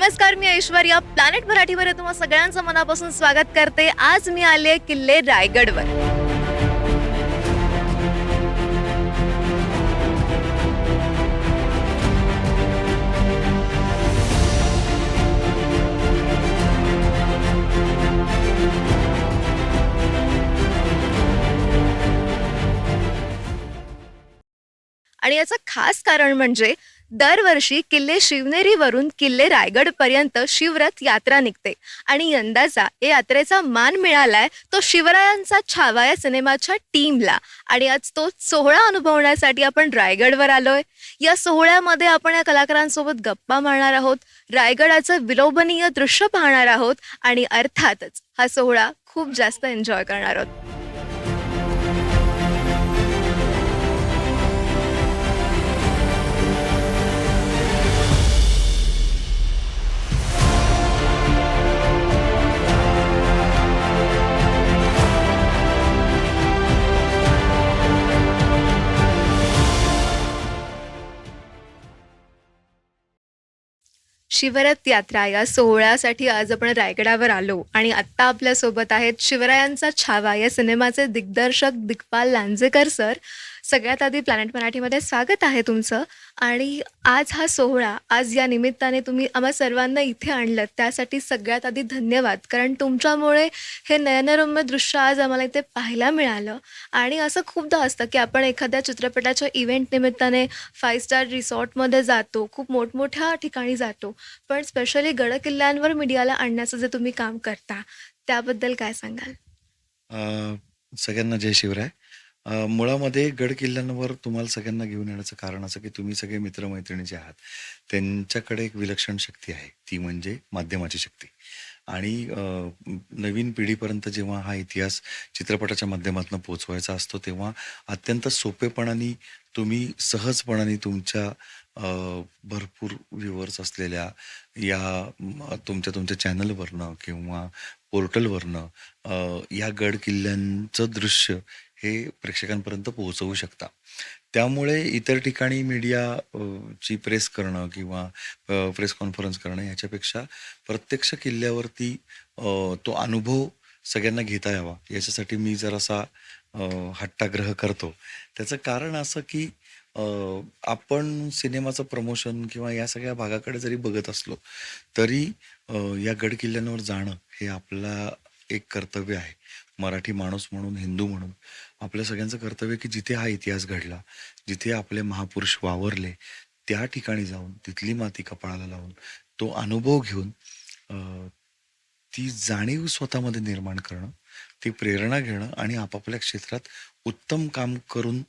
नमस्कार मी ऐश्वर्या प्लॅनेट मराठीवर तुम्हा सगळ्यांचं मनापासून स्वागत करते. आज मी आले किल्ले रायगडवर. आणि याचं खास कारण म्हणजे दरवर्षी किल्ले शिवनेरीवरून किल्ले रायगड पर्यंत शिवरथ यात्रा निघते. आणि यंदाचा या यात्रेचा मान मिळालाय तो शिवरायांचा छावा या सिनेमाच्या टीमला. आणि आज तो सोहळा अनुभवण्यासाठी आपण रायगडवर आलोय. या सोहळ्यामध्ये आपण या कलाकारांसोबत गप्पा मारणार आहोत. रायगडाचं विलोभनीय दृश्य पाहणार आहोत. आणि अर्थातच हा सोहळा खूप जास्त एन्जॉय करणार आहोत. शिवरथ यात्रा या सोहळ्यासाठी आज आपण रायगडावर आलो. आणि आत्ता आपल्यासोबत आहेत शिवरायांचा छावा या सिनेमाचे दिग्दर्शक दिग्पाल लांजेकर सर. सगळ्यात आधी प्लॅनेट मराठीमध्ये स्वागत आहे तुमचं. आणि आज हा सोहळा आज या निमित्ताने तुम्ही आम्हा सर्वांना इथे आणलं त्यासाठी सगळ्यात आधी धन्यवाद. कारण तुमच्यामुळे हे नयनरम्य दृश्य आज आम्हाला इथे पाहायला मिळालं. आणि असं खूपदा असतं की आपण एखाद्या चित्रपटाच्या इव्हेंट निमित्ताने फाईव्ह स्टार रिसॉर्टमध्ये जातो खूप मोठमोठ्या ठिकाणी जातो. पण स्पेशली गड किल्ल्यांवर मीडियाला आणण्याचं जे तुम्ही काम करता त्याबद्दल काय सांगाल? सगळ्यांना जय शिवराय. अ, मुळामध्ये गड किल्ल्यांवर तुम्हाला सगळ्यांना घेऊन येण्याचं कारण असं की तुम्ही सगळे मित्रमैत्रिणी जे आहात त्यांच्याकडे एक विलक्षण शक्ती आहे. ती म्हणजे माध्यमाची शक्ती. आणि अ, नवीन पिढीपर्यंत जेव्हा हा इतिहास चित्रपटाच्या माध्यमातून पोचवायचा असतो तेव्हा अत्यंत सोपेपणाने तुम्ही सहजपणाने तुमच्या अ, भरपूर व्ह्युअर्स असलेल्या या म, तुमच्या तुमच्या चॅनलवरनं किंवा पोर्टलवरनं अ, या गड किल्ल्यांचं दृश्य हे प्रेक्षकांपर्यंत पोहोचवू शकता. त्यामुळे इतर ठिकाणी मीडिया ची प्रेस करणं किंवा प्रेस कॉन्फरन्स करणं याच्यापेक्षा प्रत्यक्ष किल्ल्यावरती तो अनुभव सगळ्यांना घेता यावा. याच्यासाठी मी जरासा हट्टाग्रह करतो. त्याचं कारण असं की आपण सिनेमाचं प्रमोशन किंवा या सगळ्या भागाकडे जरी बघत असलो तरी या गड किल्ल्यांवर जाणं हे आपला एक कर्तव्य आहे. मराठी माणूस म्हणून हिंदू म्हणून आपल्या सगळ्यांचं कर्तव्य की जिथे हा इतिहास घडला जिथे आपले महापुरुष वावरले त्या ठिकाणी जाऊन तिथली माती कपाळाला लावून तो अनुभव घेऊन ती जाणीव स्वतःमध्ये निर्माण करणं ती प्रेरणा घेणं आणि आपापल्या क्षेत्रात उत्तम काम करून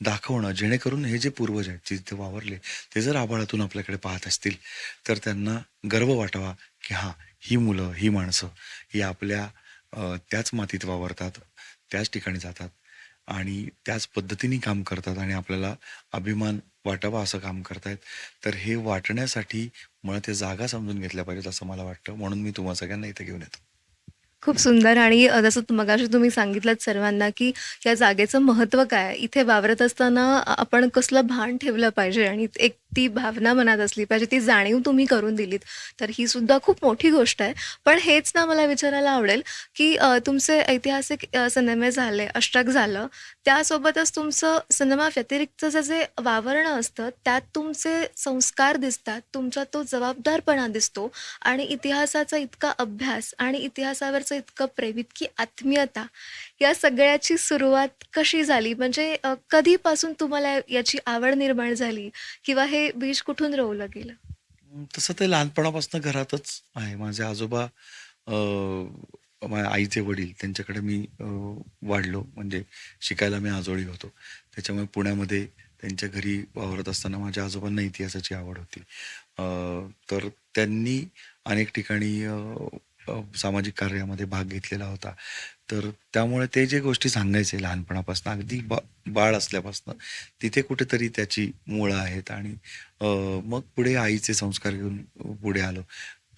दाखवणं जेणेकरून हे जे पूर्वज आहेत जे वावरले ते जर आभाळातून आपल्याकडे पाहत असतील तर त्यांना गर्व वाटावा की हां ही मुलं ही माणसं ही आपल्या त्याच मातीत वावरतात त्याच ठिकाणी जातात आणि त्याच पद्धतीने काम करतात आणि आपल्याला अभिमान वाटावा असं काम करतायत. तर हे वाटण्यासाठी मला ते जागा समजून घेतल्या पाहिजेत असं मला वाटतं. म्हणून मी तुम्हाला सगळ्यांना इथे घेऊन येतो. खूप सुंदर आणि जसं मगाशी तुम्ही सांगितलं सर्वांना की या जागेचं महत्त्व काय? इथे वावरत असताना आपण कसलं भान ठेवलं पाहिजे? आणि एक ती भावना मनात असली पाहिजे ती जाणीव तुम्ही करून दिलीत तर ही सुद्धा खूप मोठी गोष्ट आहे. पण हेच ना मला विचारायला आवडेल की तुमचे ऐतिहासिक सिनेमे झाले अष्टक झालं त्यासोबतच तुमचं सिनेमा व्यतिरिक्तचं जे वावरणं असतं त्यात तुमचे संस्कार दिसतात तुमचा तो जबाबदारपणा दिसतो आणि इतिहासाचा इतका अभ्यास आणि इतिहासावरचं इतकं प्रेम इतकी आत्मीयता या सगळ्याची सुरुवात कशी झाली? म्हणजे अ, कधीपासून तुम्हाला याची आवड निर्माण झाली किंवा हे बीज कुठून रोवलं गेलं? अं, तसं ते लहानपणापासून घरातच आहे. माझे आजोबा माझ्या आईचे वडील त्यांच्याकडे मी वाढलो. म्हणजे शिकायला मी आजोळी होतो. त्याच्यामुळे पुण्यामध्ये त्यांच्या घरी वावरत असताना माझ्या आजोबांना इतिहासाची आवड होती. अं तर त्यांनी अनेक ठिकाणी सामाजिक कार्यामध्ये भाग घेतलेला होता. तर त्यामुळे ते जे गोष्टी सांगायचे लहानपणापासून अगदी बा बाळ असल्यापासून तिथे कुठेतरी त्याची मुळं आहेत आणि मग पुढे आईचे संस्कार घेऊन पुढे आलो.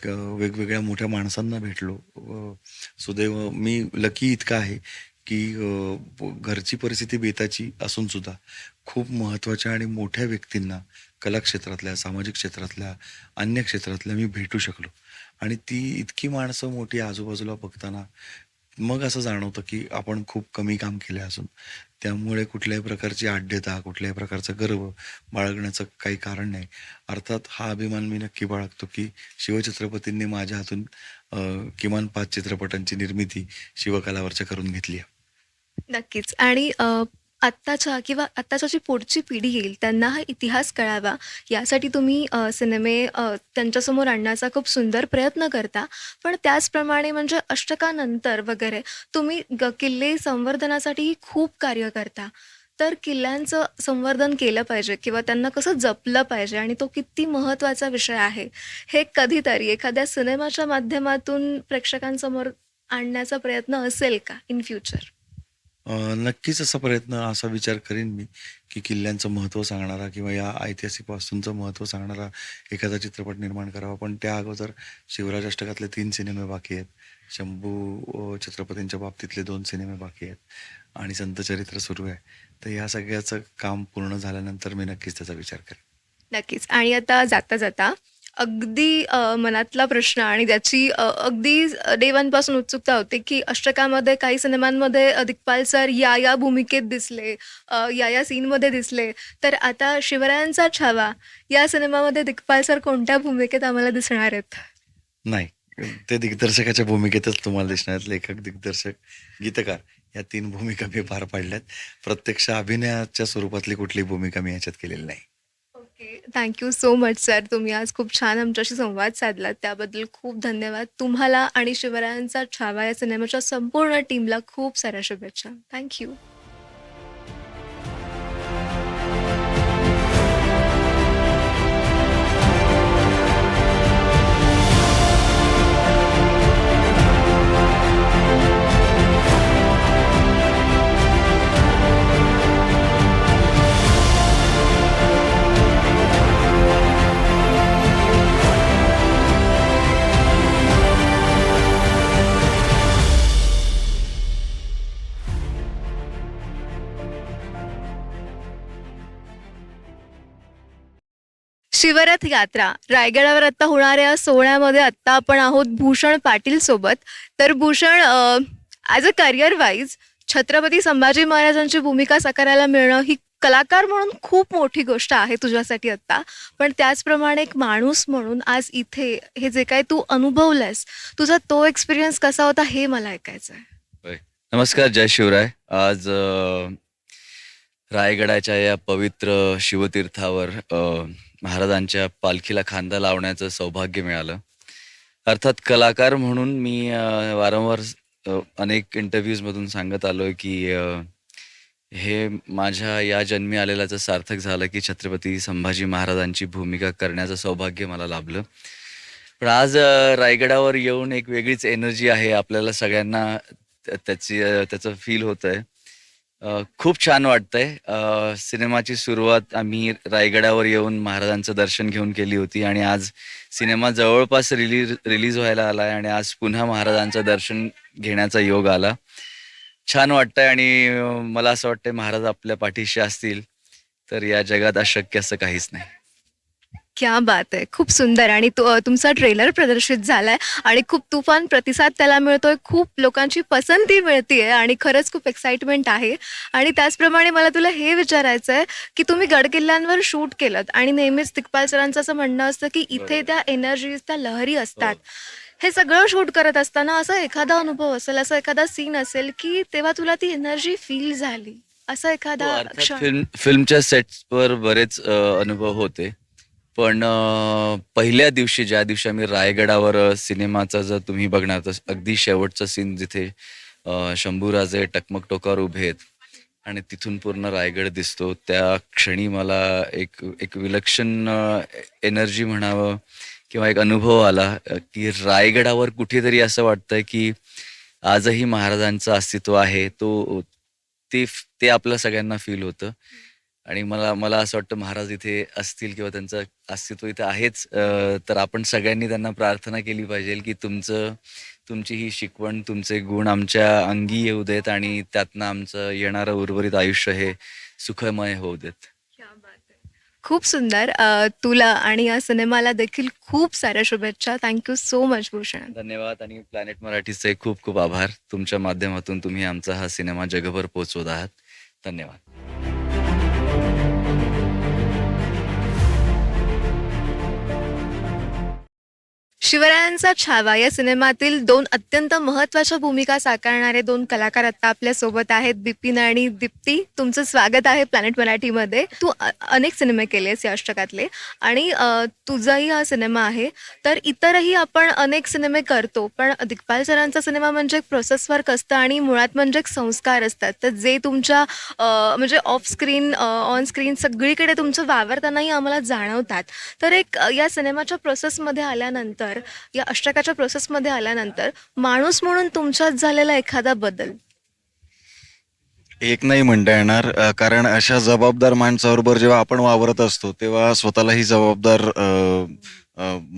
क वेगवेगळ्या मोठ्या माणसांना भेटलो. सुदैव मी लकी इतका आहे की घरची परिस्थिती बेताची असून सुद्धा खूप महत्त्वाच्या आणि मोठ्या व्यक्तींना कला क्षेत्रातल्या सामाजिक क्षेत्रातल्या अन्य क्षेत्रातल्या मी भेटू शकलो. आणि ती इतकी माणसं मोठी आजूबाजूला बघताना मग असं जाणवतं की आपण खूप कमी काम केलं असून त्यामुळे कुठल्याही प्रकारची आड्यता कुठल्याही प्रकारचा गर्व बाळगण्याचं काही कारण नाही. अर्थात हा अभिमान मी नक्की बाळगतो की शिवछत्रपतींनी माझ्या हातून किमान पाच चित्रपटांची निर्मिती शिवकलावरच्या करून घेतली आहे. नक्कीच. आणि आत्ताच्या किंवा आत्ताच्या जी पुढची पिढी येईल त्यांना हा इतिहास कळावा. यासाठी तुम्ही अ, सिनेमे अ, त्यांच्यासमोर आणण्याचा खूप सुंदर प्रयत्न करता. पण त्याचप्रमाणे म्हणजे अष्टकानंतर वगैरे तुम्ही ग किल्ले संवर्धनासाठीही खूप कार्य करता. तर किल्ल्यांचं संवर्धन केलं पाहिजे किंवा त्यांना कसं जपलं पाहिजे आणि तो किती महत्त्वाचा विषय आहे हे कधीतरी एखाद्या सिनेमाच्या माध्यमातून प्रेक्षकांसमोर आणण्याचा प्रयत्न असेल का इन फ्युचर? नक्कीच असा प्रयत्न असा विचार करीन मी की किल्ल्यांचं महत्त्व सांगणारा किंवा या ऐतिहासिक वास्तूंचं महत्त्व सांगणारा एखादा चित्रपट निर्माण करावा. पण त्या अगोदर शिवराज अष्टकातले तीन सिनेमे बाकी आहेत. शंभू अं, छत्रपतींच्या बाबतीतले दोन सिनेमे बाकी आहेत. आणि संतचरित्र सुरू आहे. तर या सगळ्याचं काम पूर्ण झाल्यानंतर मी नक्कीच त्याचा विचार करेन. नक्कीच. आणि आता जाता जाता अगदी अ, मनातला प्रश्न आणि त्याची अ, अगदी देवांपासून उत्सुकता होती की अष्टकामध्ये काही सिनेमांमध्ये अ, दिग्पाल सर या या भूमिकेत दिसले अ, या या सीनमध्ये दिसले. तर आता शिवरायांचा छावा या सिनेमामध्ये दिग्पाल सर कोणत्या भूमिकेत आम्हाला दिसणार आहेत? नाही. ते दिग्दर्शकाच्या भूमिकेतच तुम्हाला दिसणार आहेत. लेखक दिग्दर्शक गीतकार या तीन भूमिका मी पार पाडल्यात. प्रत्यक्ष अभिनयाच्या स्वरूपातली कुठली भूमिका मी याच्यात केलेली नाही. थँक्यू सो मच सर तुम्ही आज खूप छान आमच्याशी संवाद साधलात. त्याबद्दल खूप धन्यवाद. तुम्हाला आणि शिवरायांचा छावा या सिनेमाच्या संपूर्ण टीमला खूप साऱ्या शुभेच्छा. थँक्यू शिवरथ यात्रा. रायगडावर आता होणाऱ्या सोहळ्यामध्ये आता आपण आहोत भूषण पाटील सोबत. तर Bhushan as a career wise Chhatrapati Sambhaji महाराजांची भूमिका साकारायला मिळणं ही कलाकार म्हणून खूप मोठी गोष्ट आहे तुझ्यासाठी आत्ता पण त्याचप्रमाणे एक माणूस म्हणून आज इथे हे जे काय तू अनुभवलंयस तुझा तो एक्सपिरियन्स कसा होता हे मला ऐकायचं आहे नमस्कार जय शिवराय. आज रायगडाच्या या पवित्र शिवतीर्थावर महाराजांच्या पालखीला खांदा लावण्याचं सौभाग्य मिळालं. अर्थात कलाकार म्हणून मी वारंवार अनेक इंटरव्ह्यूजमधून सांगत सांगत आहे की हे माझ्या या जन्मी आलेल्याचं सार्थक झालं की छत्रपती संभाजी महाराजांची भूमिका करण्याचं सौभाग्य मला लाभलं. पण आज रायगडावर येऊन एक वेगळीच एनर्जी आहे आपल्याला सगळ्यांना त्या- त्याची त्याचं फील होत आहे खूप छान वाटतंय. अ, सिनेमाची सुरुवात आम्ही रायगडावर येऊन महाराजांचं दर्शन घेऊन केली होती आणि आज सिनेमा जवळपास रिलीज रिलीज व्हायला आलाय आणि आज पुन्हा महाराजांचं दर्शन घेण्याचा योग आला. छान वाटतंय आणि अ, मला असं वाटतंय महाराज आपल्या पाठीशी असतील तर या जगात अशक्य असं काहीच नाही. क्या बात आहे. खूप सुंदर. आणि तु- तुमचा ट्रेलर प्रदर्शित झालाय आणि खूप तुफान प्रतिसाद त्याला मिळतोय. खूप लोकांची पसंती मिळतीये आणि खरंच खूप एक्साइटमेंट आहे. आणि त्याचप्रमाणे मला तुला हे विचारायचं आहे की तुम्ही गडकिल्ल्यांवर शूट केलं आणि नेहमीच दिग्पाल सरांचं असं म्हणणं असतं की इथे. त्या एनर्जीज त्या लहरी असतात. हे. सगळं शूट करत असताना असा एखादा अनुभव असेल असा एखादा सीन असेल की तेव्हा तुला ती एनर्जी फील झाली? असा एखादा हो, फिल्म फिल्मच्या सेट्सवर बरेच अनुभव होते. पण पहिल्या दिवशी ज्या दिवशी आम्ही रायगडावर सिनेमाचा जर तुम्ही बघणार तर अगदी शेवटचा सीन जिथे शंभूराजे टकमक टोकावर उभे आहेत आणि तिथून पूर्ण रायगड दिसतो त्या क्षणी मला एक एक विलक्षण एनर्जी म्हणावं किंवा एक अनुभव आला की रायगडावर कुठेतरी असं वाटतंय की आजही महाराजांचं अस्तित्व आहे तो ते ते आपल्या सगळ्यांना फील होतं. आणि मला मला असं वाटतं महाराज इथे असतील किंवा त्यांचं अस्तित्व इथे आहेच तर आपण सगळ्यांनी त्यांना प्रार्थना केली पाहिजे की तुमचं तुमची ही शिकवण तुमचे गुण आमच्या अंगी येऊ देत आणि त्यातनं आमचं येणारं उर्वरित आयुष्य हे सुखमय होऊ देत. क्या बात आहे खूप सुंदर. तुला आणि या सिनेमाला देखील खूप साऱ्या शुभेच्छा. Thank you so much Bhushan. धन्यवाद आणि प्लॅनेट मराठीचे खूप खूप आभार. तुमच्या माध्यमातून तुम्ही आमचा हा सिनेमा जगभर पोहोचवत आहात. धन्यवाद. शिवरायांचा छावा या सिनेमातील दोन अत्यंत महत्त्वाच्या भूमिका साकारणारे दोन कलाकार आता आपल्यासोबत आहेत. बिपिन आणि दीप्ती तुमचं स्वागत आहे प्लॅनेट मराठीमध्ये. तू अनेक सिनेमे केलेस या अष्टकातले आणि तुझाही हा सिनेमा आहे. तर इतरही आपण अनेक सिनेमे करतो पण दिग्पाल सरांचा सिनेमा म्हणजे एक प्रोसेस वर्क असतं आणि मुळात म्हणजे एक संस्कार असतात. तर जे तुमच्या म्हणजे ऑफ स्क्रीन ऑन स्क्रीन सगळीकडे तुमचं वावरतानाही आम्हाला जाणवतात. तर एक या सिनेमाच्या प्रोसेसमध्ये आल्यानंतर या अष्टकाच्या प्रोसेसमध्ये आल्यानंतर माणूस म्हणून तुमच्यात झालेला एखादा बदल? एक नाही म्हणता येणार. कारण अशा जबाबदार माणसाबरोबर जेव्हा आपण वावरत असतो तेव्हा स्वतःलाही जबाबदार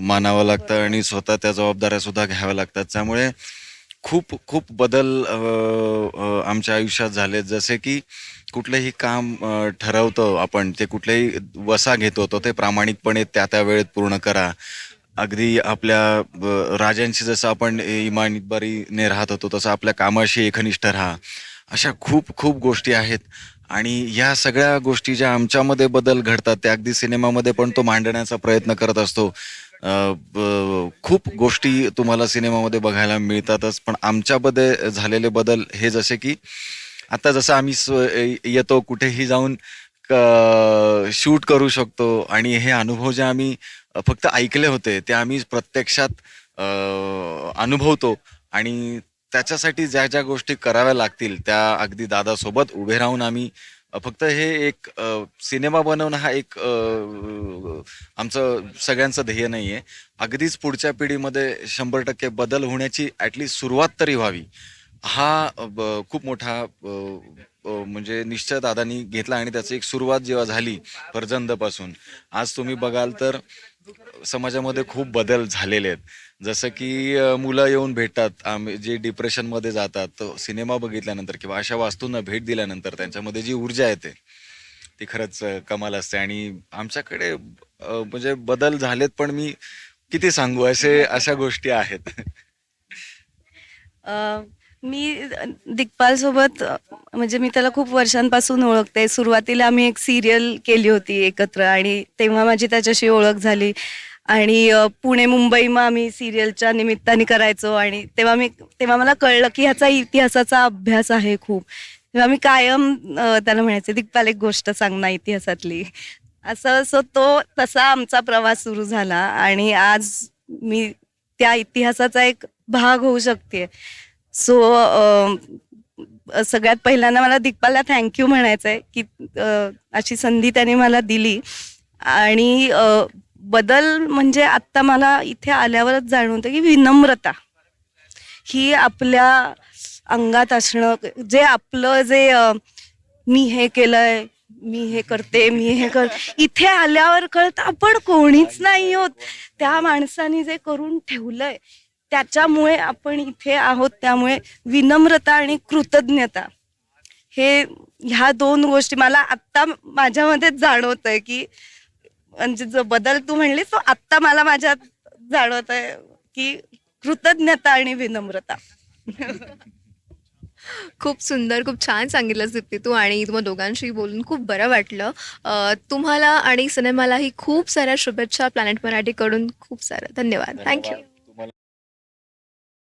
मानावं लागतं आणि स्वतः त्या जबाबदाऱ्या सुद्धा घ्याव्या लागतात. त्यामुळे खूप खूप बदल आमच्या आयुष्यात झाले जसे की कुठलंही काम ठरवतो आपण ते कुठलेही वसा घेतो तो ते प्रामाणिकपणे त्या त्या वेळेत पूर्ण करा. अगदी आपल्या राजांशी जसं आपण इमानदारीने राहत होतो तसं आपल्या कामाशी एकनिष्ठ राहा. अशा खूप खूप गोष्टी आहेत. आणि या सगळ्या गोष्टी ज्या आमच्यामध्ये बदल घडतात त्या अगदी सिनेमामध्ये पण तो मांडण्याचा प्रयत्न करत असतो. ब- खूप गोष्टी तुम्हाला सिनेमामध्ये बघायला मिळतातच पण आमच्यामध्ये झालेले बदल हे जसे की आता जसं आम्ही स्व- येतो कुठेही जाऊन शूट करू शकतो. आणि हे अनुभव जे आम्ही फक्त ऐकले होते ते आम्ही प्रत्यक्षात अनुभवतो. आणि त्याच्यासाठी ज्या ज्या गोष्टी कराव्या लागतील त्या अगदी दादासोबत उभे राहून आम्ही फक्त हे एक सिनेमा बनवणं हा एक आमचं सगळ्यांचं ध्येय नाही आहे अगदीच पुढच्या पिढीमध्ये शंभर टक्के बदल होण्याची ॲटलीस्ट सुरुवात तरी व्हावी. हा ब- खूप मोठा म्हणजे निश्चय दादानी घेतला आणि त्याची एक सुरुवात जेव्हा झाली परजंदपासून आज तुम्ही बघाल तर समाजामध्ये खूप बदल झालेले आहेत. जसं की मुलं येऊन भेटतात. आम्ही जे डिप्रेशनमध्ये जातात तो सिनेमा बघितल्यानंतर किंवा अशा वास्तूंना भेट दिल्यानंतर त्यांच्यामध्ये जी ऊर्जा येते ती खरंच कमाल असते. आणि आमच्याकडे म्हणजे बदल झालेत पण मी किती सांगू? असे अशा गोष्टी आहेत. मी दिग्पाल सोबत म्हणजे मी त्याला खूप वर्षांपासून ओळखते. सुरुवातीला आम्ही एक सिरियल केली होती एकत्र आणि तेव्हा माझी त्याच्याशी ओळख झाली. आणि पुणे मुंबई मग आम्ही सिरियलच्या निमित्ताने करायचो आणि तेव्हा मी तेव्हा मला कळलं की ह्याचा इतिहासाचा अभ्यास आहे खूप. तेव्हा मी कायम त्याला म्हणायचे दिग्पाल एक गोष्ट सांग ना इतिहासातली. असं असं तो तसा आमचा प्रवास सुरू झाला आणि आज मी त्या इतिहासाचा एक भाग होऊ शकते. सो सगळ्यात पहिल्यांदा मला दिग्पालला थँक्यू म्हणायचं आहे की अशी संधी त्याने मला दिली. आणि बदल म्हणजे आत्ता मला इथे आल्यावरच जाणवतं की विनम्रता ही आपल्या अंगात असणं जे आपलं जे मी हे केलंय मी हे करते मी हे कर इथे आल्यावर कळत आपण कोणीच नाही होत. त्या माणसाने जे करून ठेवलंय त्याच्यामुळे आपण इथे आहोत त्यामुळे विनम्रता आणि कृतज्ञता हे ह्या दोन गोष्टी मला आत्ता माझ्यामध्ये जाणवत आहे की म्हणजे जो बदल तू म्हणलीस तो आत्ता मला माझ्यात जाणवत आहे की कृतज्ञता आणि विनम्रता. खूप सुंदर खूप छान सांगितलंस दीप्ती तू आणि तुम्हा दोघांशी बोलून खूप बरं वाटलं. तुम्हाला आणि सिनेमालाही खूप साऱ्या शुभेच्छा प्लॅनेट मराठीकडून. खूप सारं. धन्यवाद. थँक्यू